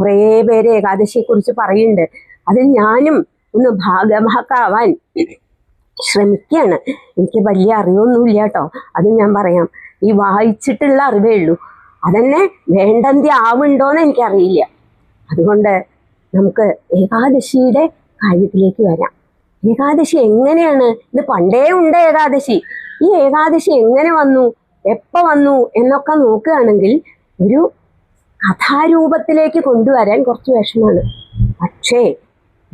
കുറേ പേര് ഏകാദശിയെക്കുറിച്ച് പറയുന്നുണ്ട്. അതിൽ ഞാനും ഒന്ന് ഭാഗഭാക്കാവാൻ ശ്രമിക്കുകയാണ്. എനിക്ക് വലിയ അറിവൊന്നുമില്ല കേട്ടോ. അത് ഞാൻ പറയാം. ഈ വായിച്ചിട്ടുള്ള അറിവേ ഉള്ളൂ. അതന്നെ വേണ്ടന്തി ആവുണ്ടോയെന്ന് എനിക്കറിയില്ല. അതുകൊണ്ട് നമുക്ക് ഏകാദശിയുടെ കാര്യത്തിലേക്ക് വരാം. ഏകാദശി എങ്ങനെയാണ്? ഇത് പണ്ടേ ഉണ്ട് ഏകാദശി. ഈ ഏകാദശി എങ്ങനെ വന്നു? എപ്പോൾ വന്നു? എന്നൊക്കെ നോക്കുകയാണെങ്കിൽ ഒരു കഥാരൂപത്തിലേക്ക് കൊണ്ടുവരാൻ കുറച്ച് വിഷമാണ് പക്ഷേ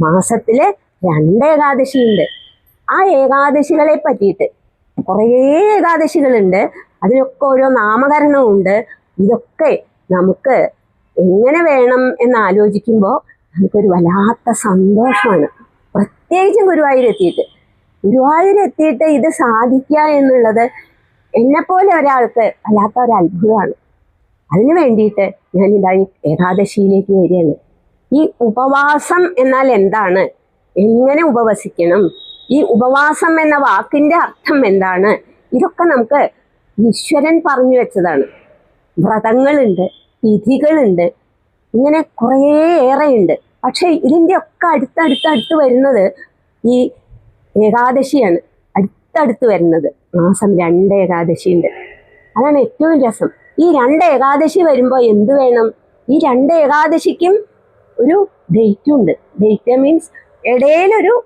മാസത്തിൽ രണ്ട് ഏകാദശിയുണ്ട്. ആ ഏകാദശികളെ പറ്റിയിട്ട് കുറേ ഏകാദശികളുണ്ട്. അതിനൊക്കെ ഓരോ നാമകരണമുണ്ട് ഇതൊക്കെ നമുക്ക് എങ്ങനെ വേണം എന്ന് ആലോചിക്കുമ്പോൾ നമുക്കൊരു വല്ലാത്ത സന്തോഷമാണ്. പ്രത്യേകിച്ചും ഗുരുവായൂരെത്തിയിട്ട്. ഗുരുവായൂരെത്തിയിട്ട് ഇത് സാധിക്കുക എന്നുള്ളത് എന്നെപ്പോലെ ഒരാൾക്ക് വല്ലാത്ത ഒരു അത്ഭുതമാണ്. അതിനു വേണ്ടിയിട്ട് ഞാൻ ഇതായി ഏകാദശിയിലേക്ക് വരികയാണ്. ഈ ഉപവാസം എന്നാൽ എന്താണ്? എങ്ങനെ ഉപവസിക്കണം? ഈ ഉപവാസം എന്ന വാക്കിന്റെ അർത്ഥം എന്താണ്? ഇതൊക്കെ നമുക്ക് ഈശ്വരൻ പറഞ്ഞു വെച്ചതാണ്. വ്രതങ്ങളുണ്ട് തിഥികളുണ്ട് ഇങ്ങനെ കുറേയേറെയുണ്ട് പക്ഷേ ഇതിന്റെ ഒക്കെ അടുത്ത് വരുന്നത് ഈ ഏകാദശിയാണ്. അടുത്തടുത്ത് വരുന്നത്. മാസം രണ്ട് ഏകാദശിയുണ്ട്. അതാണ് ഏറ്റവും രസം. ഈ രണ്ട് ഏകാദശി വരുമ്പോൾ എന്ത് വേണം? ഈ രണ്ട് ഏകാദശിക്കും ഒരു ഡേറ്റ് ഉണ്ട്. ഡേറ്റ് മീൻസ് ഇടയിലൊരു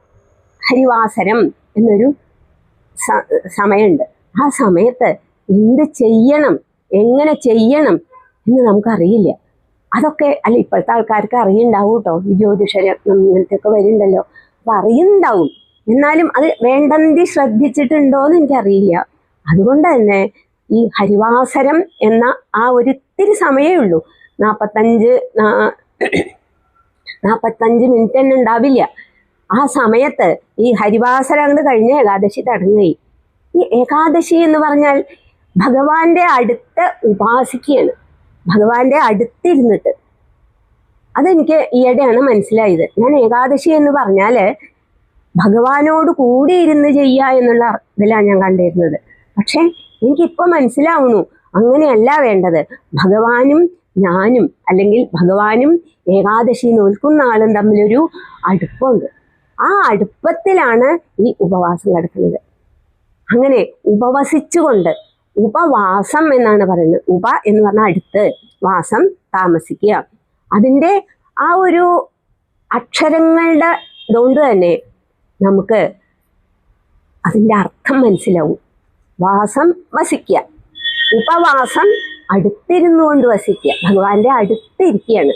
ഹരിവാസരം എന്നൊരു സമയമുണ്ട്. ആ സമയത്ത് എന്ത് ചെയ്യണം? എങ്ങനെ ചെയ്യണം എന്ന് നമുക്കറിയില്ല. അതൊക്കെ അല്ല ഇപ്പോഴത്തെ ആൾക്കാർക്ക് അറിയുണ്ടാവും കേട്ടോ. ഈ ജ്യോതിഷരത്നം ഇങ്ങനത്തെ ഒക്കെ വരുന്നുണ്ടല്ലോ. അപ്പം അറിയുന്നുണ്ടാവും. എന്നാലും അത് വേണ്ടന്തി ശ്രദ്ധിച്ചിട്ടുണ്ടോ എന്ന് എനിക്കറിയില്ല. അതുകൊണ്ട് തന്നെ ഈ ഹരിവാസരം എന്ന ആ ഒരു ഇത്തിരി സമയമേ ഉള്ളൂ. നാൽപ്പത്തഞ്ച് നാൽപ്പത്തഞ്ച് മിനിറ്റ് തന്നെ ഉണ്ടാവില്ല. ആ സമയത്ത് ഈ ഹരിവാസരം അങ്ങോട്ട് കഴിഞ്ഞ ഏകാദശി തുടങ്ങുകയായി ഈ ഏകാദശി എന്ന് പറഞ്ഞാൽ ഭഗവാന്റെ അടുത്ത് ഉപാസിക്കുകയാണ്. ഭഗവാന്റെ അടുത്തിരുന്നിട്ട്. അതെനിക്ക് ഈയിടെയാണ് മനസ്സിലായത്. ഞാൻ ഏകാദശി എന്ന് പറഞ്ഞാൽ ഭഗവാനോട് കൂടി ഇരുന്ന് ചെയ്യുക എന്നുള്ള ഇതിലാണ് ഞാൻ കണ്ടിരുന്നത്. പക്ഷേ എനിക്കിപ്പോൾ മനസ്സിലാവുന്നു. അങ്ങനെയല്ല വേണ്ടത്. ഭഗവാനും ഞാനും അല്ലെങ്കിൽ ഭഗവാനും ഏകാദശി നോൽക്കുന്ന ആളും തമ്മിലൊരു അടുപ്പമുണ്ട്. ആ അടുപ്പത്തിലാണ് ഈ ഉപവാസം നടക്കുന്നത്. അങ്ങനെ ഉപവസിച്ചുകൊണ്ട് ഉപവാസം എന്നാണ് പറയുന്നത്. ഉപ എന്ന് പറഞ്ഞാൽ അടുത്ത്. വാസം താമസിക്കുക. അതിന്റെ ആ ഒരു അക്ഷരങ്ങളുടെ ഇതുകൊണ്ട് തന്നെ നമുക്ക് അതിന്റെ അർത്ഥം മനസ്സിലാവും. വാസം വസിക്കുക. ഉപവാസം അടുത്തിരുന്നു കൊണ്ട് വസിക്കുക. ഭഗവാന്റെ അടുത്തിരിക്കുകയാണ്